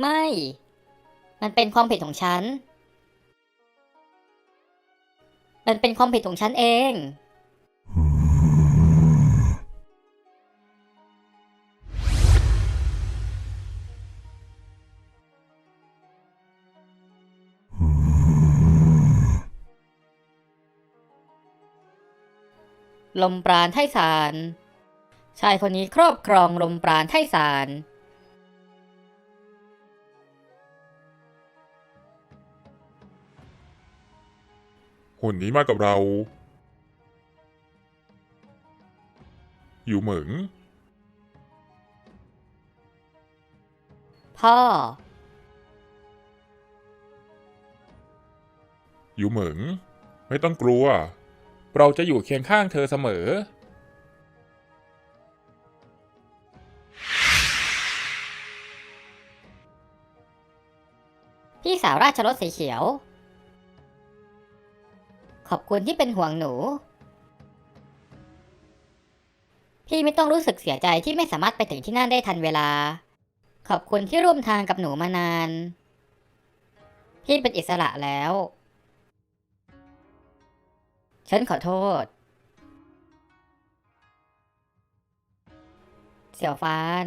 ไม่ มันเป็นความผิดของฉัน มันเป็นความผิดของฉันเอง ลมปราณไทสาร ชายคนนี้ครอบครองลมปราณไทสาร หุ่นนี้มากับเรา อยู่เหมิง พ่อ อยู่เหมิง ไม่ต้องกลัว เราจะอยู่เคียงข้างเธอเสมอ พี่สาวราชรถสีเขียว ขอบคุณที่เป็นห่วงหนู พี่ไม่ต้องรู้สึกเสียใจที่ไม่สามารถไปถึงที่นั่นได้ทันเวลา ขอบคุณที่ร่วมทางกับหนูมานาน พี่เป็นอิสระแล้ว ฉันขอโทษ เสี่ยวฟาน